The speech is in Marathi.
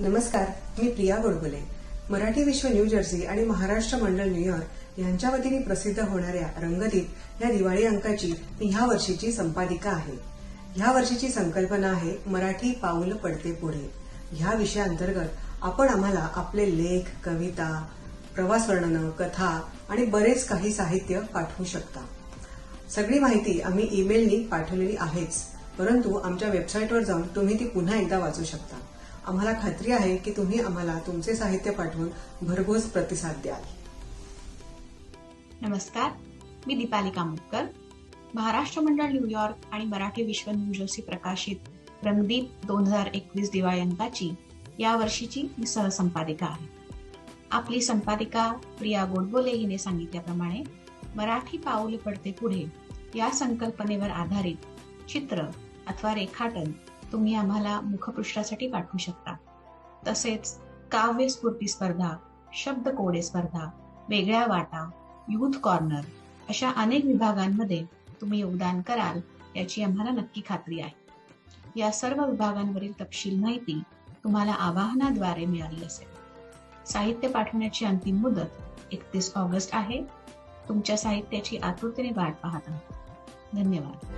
नमस्कार मी प्रिया गोडबोले मराठी विश्व न्यू जर्सी आणि महाराष्ट्र मंडळ न्यूयॉर्क यांच्या वतीने प्रसिद्ध होणाऱ्या रंगदीप या दिवाळी अंकाची मी ह्या वर्षीची संपादिका आहे. ह्या वर्षीची संकल्पना आहे मराठी पाऊल पडते पुढे. ह्या विषयाअंतर्गत आपण आम्हाला आपले लेख कविता प्रवास वर्णनं कथा आणि बरेच काही साहित्य पाठवू शकता. सगळी माहिती आम्ही ईमेलनी पाठवलेली आहेच परंतु आमच्या वेबसाईटवर जाऊन तुम्ही ती पुन्हा एकदा वाचू शकता. आम्हाला खात्री आहे की तुम्ही आम्हाला तुमचे साहित्य पाठवून भरघोस प्रतिसाद द्याल. नमस्कार. मी दीपाली कामुतकर महाराष्ट्र मंडळ न्यूयॉर्क आणि मराठी विश्व न्यू प्रकाशित रंगदीप दोन हजार एकवीस दिवाळी अंकाची या वर्षीची मी सहसंपादिका आहे. आपली संपादिका प्रिया गोडबोले हिने सांगितल्याप्रमाणे मराठी पाऊल पडते पुढे या संकल्पनेवर आधारित चित्र अथवा रेखाटन तुम्ही आम्हाला मुखपृष्ठासाठी पाठवू शकता. तसेच काव्य स्फूर्ती स्पर्धा शब्द कोडे स्पर्धा वेगळ्या वाटा युथ कॉर्नर अशा अनेक विभागांमध्ये तुम्ही योगदान कराल याची आम्हाला नक्की खात्री आहे. या सर्व विभागांवरील तपशील माहिती तुम्हाला आवाहनाद्वारे मिळाली असेल. साहित्य पाठवण्याची अंतिम मुदत एकतीस ऑगस्ट आहे. तुमच्या साहित्याची आतुरतेने वाट पाहत आहोत. धन्यवाद.